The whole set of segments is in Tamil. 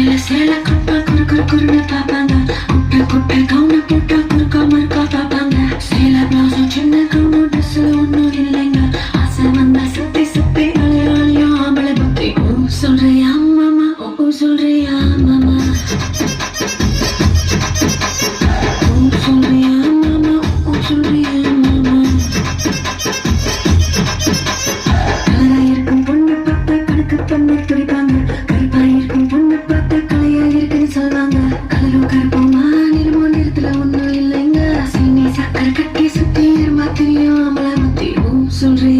சேல சேல கட்டா குறு குறு குறுன்னு பார்ப்பாங்க. குட்டை குட்டை கவுன போட்டா குறுக்காம இருக்கா பார்ப்பாங்க. சேல பிளவுஸ் சின்ன கவுன ட்ரெஸ்ல ஒன்றும் இல்லைங்க. ஆசை வந்தா சுத்தி சுத்தி அலையாளியா சொல்றியா மாமா தெரியாமல மத்தியும் சொல்றேன்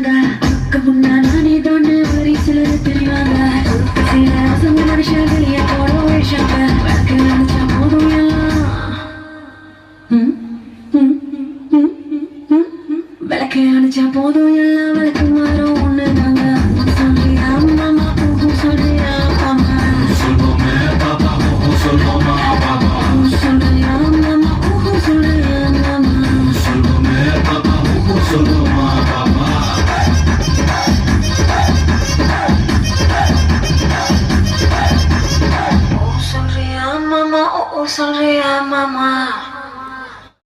சொல்லுவாங்க அக்க முன்னா நானே தோண்டு ஒரு சிலர் தெரிவாங்க? சில ரசம் மனுஷன் வெளியே போட விஷாங்க வழக்கு நினைச்சா போதும் எல்லாம் விளக்கு அணிச்சா போதும் எல்லாம் விளக்கு sonreía, mamãe.